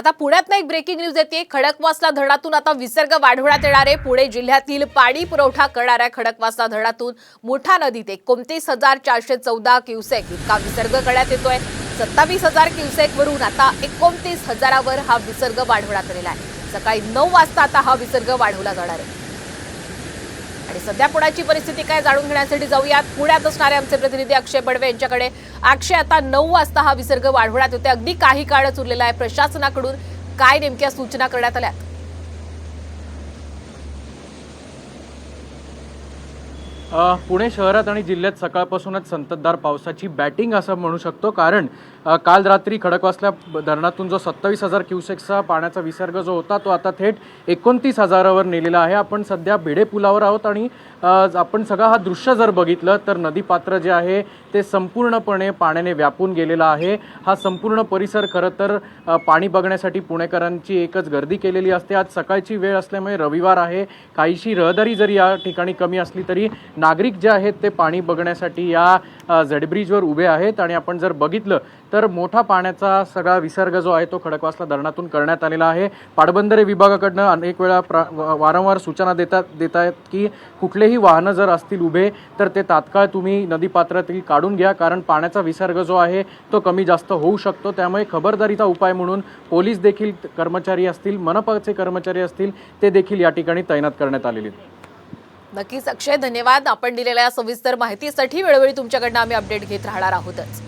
आता पुण्यात एक ब्रेकिंग न्यूज येते. खडकवासला धरणातून आता विसर्ग वाढवण्यात येणार आहे. पुणे जिल्ह्यातील पाणी पुरवठा करणाऱ्या खडकवासला धरणातून मोठा नदीत एकोणतीस हजार चारशे चौदा क्युसेक इतका विसर्ग करण्यात येतोय. सत्तावीस हजार क्युसेक वरून आता एकोणतीस हजारावर हा विसर्ग वाढवण्यात आलेला आहे. सकाळी नऊ वाजता आता हा विसर्ग वाढवला जाणार आहे. आणि सध्या पुण्याची परिस्थिती काय जाणून घेण्यासाठी जाऊयात. पुण्यात असणारे आमचे प्रतिनिधी अक्षय बडवे यांच्याकडे. अक्षय आता नऊ वाजता हा विसर्ग वाढवण्यात येते अगदी काही काळच उरलेला आहे. प्रशासनाकडून काय नेमक्या सूचना करण्यात आल्या? पुणे शहरात आणि जिल्ह्यात सकाळपासूनच संततधार पावसाची बॅटिंग असं म्हणू शकतो. कारण काल रात्री खडकवासल्या धरणातून जो सत्तावीस हजार क्युसेक्सचा पाण्याचा विसर्ग जो होता तो आता थेट एकोणतीस हजारावर नेलेला आहे. आपण सध्या भिडे पुलावर आहोत आणि आपण सगळं हा दृश्य जर बघितलं तर नदीपात्र जे आहे ते संपूर्णपणे पाण्याने व्यापून गेलेलं आहे. हा संपूर्ण परिसर खरं तर पाणी बघण्यासाठी पुणेकरांची एकच गर्दी केलेली असते. आज सकाळची वेळ असल्यामुळे रविवार आहे. काहीशी रहदारी जरी या ठिकाणी कमी असली तरी नागरिक जे आहेत ते पाणी बघण्यासाठी या झडब्रिजवर उभे आहेत आणि आपण जर बघितलं तर मोठा पाण्याचा सगळा विसर्ग जो आहे तो खडकवासला धरणातून करण्यात आलेला आहे. पाटबंधारे विभागाकडनं अनेक वेळा प्रा वारंवार सूचना देतात देत आहेत की कुठलेही वाहनं जर असतील उभे तर ते तात्काळ तुम्ही नदीपात्रातील काढून घ्या कारण पाण्याचा विसर्ग जो आहे तो कमी जास्त होऊ शकतो. त्यामुळे खबरदारीचा उपाय म्हणून पोलीस देखील कर्मचारी असतील मनपाचे कर्मचारी असतील ते देखील या ठिकाणी तैनात करण्यात आलेले आहेत. नक्कीच अक्षय धन्यवाद. आपण दिलेल्या सविस्तर माहितीसाठी वेळोवेळी तुमच्याकडनं आम्ही अपडेट घेत राहणार आहोतच.